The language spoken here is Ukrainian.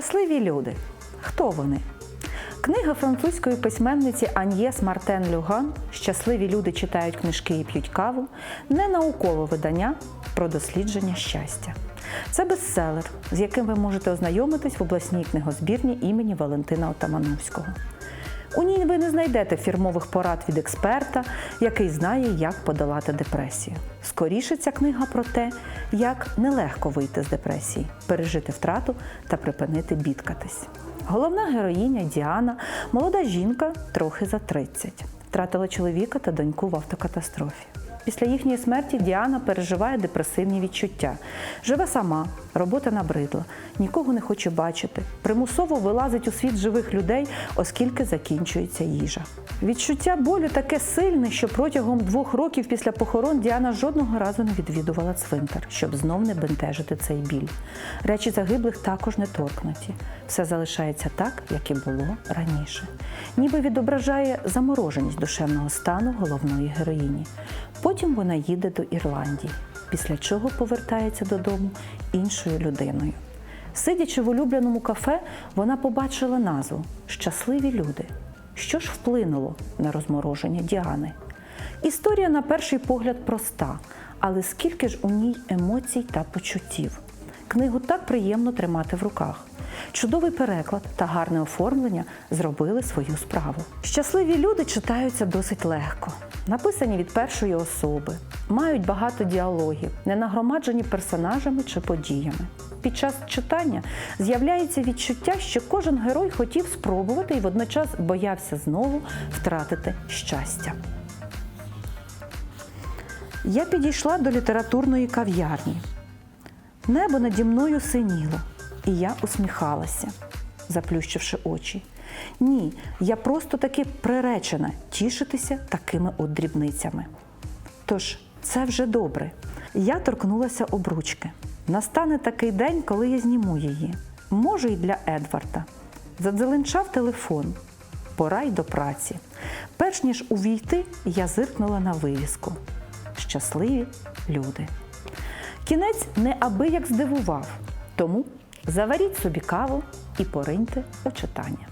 Щасливі люди. Хто вони? Книга французької письменниці Аньєс Мартен Люган Щасливі люди читають книжки і п'ють каву не наукове видання про дослідження щастя. Це бестселер, з яким ви можете ознайомитись в обласній книгозбірні імені Валентина Отамановського. У ній ви не знайдете фірмових порад від експерта, який знає, як подолати депресію. Скоріше ця книга про те, як нелегко вийти з депресії, пережити втрату та припинити бідкатись. Головна героїня Діана, молода жінка, трохи за 30. Втратила чоловіка та доньку в автокатастрофі. Після їхньої смерті Діана переживає депресивні відчуття. Живе сама, робота набридла, нікого не хоче бачити. Примусово вилазить у світ живих людей, оскільки закінчується їжа. Відчуття болю таке сильне, що протягом двох років після похорон Діана жодного разу не відвідувала цвинтар, щоб знов не бентежити цей біль. Речі загиблих також не торкнуті. Все залишається так, як і було раніше. Ніби відображає замороженість душевного стану головної героїні. Потім вона їде до Ірландії, після чого повертається додому іншою людиною. Сидячи в улюбленому кафе, вона побачила назву Щасливі люди. Що ж вплинуло на розмороження Діани? Історія на перший погляд проста, але скільки ж у ній емоцій та почуттів. Книгу так приємно тримати в руках. Чудовий переклад та гарне оформлення зробили свою справу. Щасливі люди читаються досить легко, написані від першої особи, мають багато діалогів, не нагромаджені персонажами чи подіями. Під час читання з'являється відчуття, що кожен герой хотів спробувати і водночас боявся знову втратити щастя. Я підійшла до літературної кав'ярні. Небо наді мною синіло, і я усміхалася, заплющивши очі. Ні, я просто таки приречена тішитися такими от дрібницями. Тож, це вже добре. Я торкнулася обручки. Настане такий день, коли я зніму її. Може, й для Едварда. Задзеленчав телефон. Пора й до праці. Перш ніж увійти, я зиркнула на вивіску. Щасливі люди. Кінець неабияк здивував, тому заваріть собі каву і пориньте у читання.